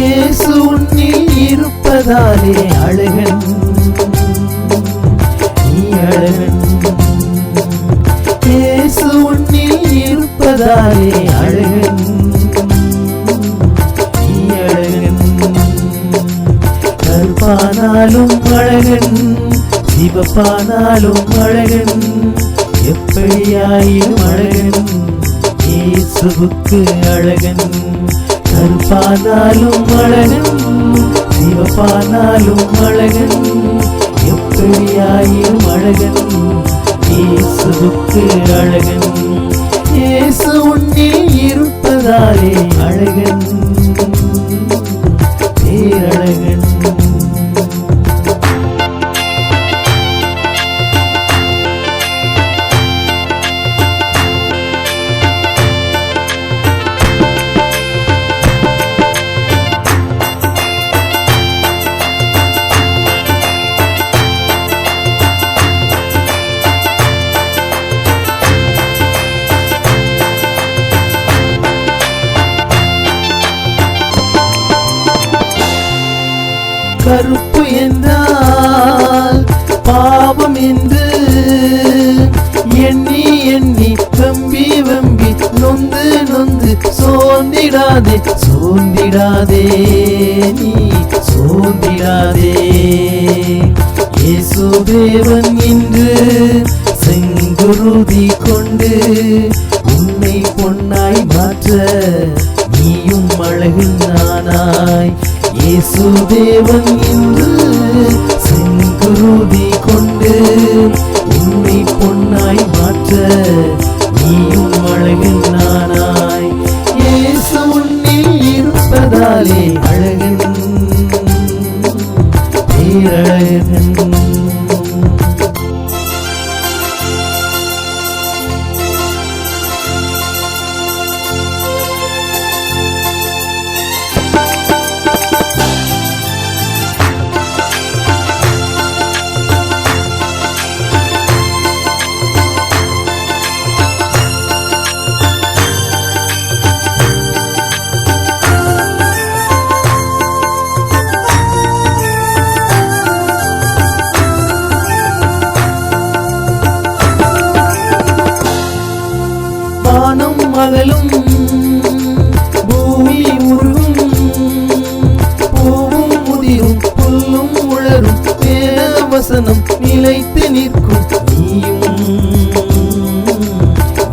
இயேசு உன்னில் இருப்பதாலே அழகன். நீ அழகன். இயேசு உன்னில் இருப்பதாலே அழகன். நீ அழகன். கருப்பானாலும் அழகன் சிவப்பானாலும் அழகன். எப்படியாயினும் அழகன். இயேசுவுக்கு அழகன். கருப்பானாலும் அழகன் சிவப்பானாலும் அழகன் எப்படியாயினும் அழகன் இயேசுவுக்கு அழகன் இயேசு உன்னில் இருப்பதாலே அழகன் கருப்பு என்றால் பாவம் என்று. எண்ணி எண்ணி வெம்பி வெம்பி நொந்து நொந்து சோர்ந்திடாதே சோர்ந்திடாதே நீ சோர்ந்திடாதே. இயேசு தேவன் இன்று நானாய் இயேசு தேவன் இன்று செங்குருதி கொண்டு உன்னை பொன்னாய் மாற்ற நீயும் அழகன் நானாய். இயேசு உன்னில் இருப்பதாலே அழகன் பேரழகன். பகலும் பூமி உருகும் பூவும் முதிரும் புல்லும் உழரும் வேத வசனம் நிலைத்து நிற்கும். நீயும்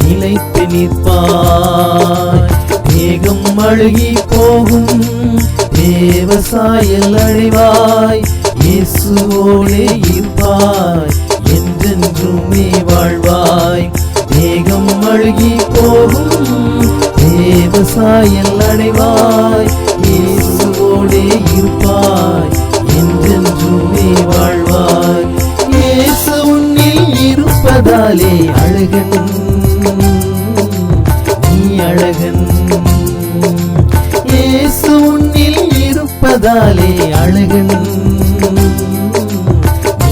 நிலைத்து நிற்பாய். தேகம் அழுகி போகும் தேவசாயல் அழிவாய். இயேசுவோடே இருப்பாய் என்றென்றுமே வாழ்வாய். மேகம் அழுகி போகும். தேவசாயல் அடைவாய். இயேசுவோடே இருப்பாய். என்றென்றுமே வாழ்வாய். இயேசு உன்னில் இருப்பதாலே அழகன். நீ அழகன். இயேசு உன்னில் இருப்பதாலே அழகன்.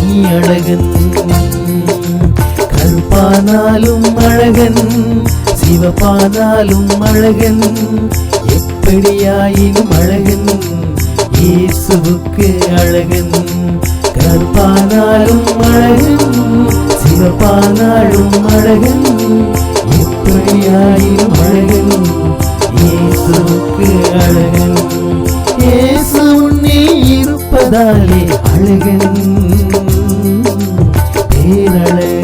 நீ அழகன். கருப்பானாலும் அழகன் சிவப்பானாலும் அழகன் எப்படியாயினும் அழகன் இயேசுவுக்கு அழகன். கருப்பானாலும் அழகன் சிவப்பானாலும் அழகன் எப்படியாயினும் அழகன் இயேசுவுக்கு அழகன். இயேசு உன்னே இருப்பதாலே அழகன். பேரழகன்.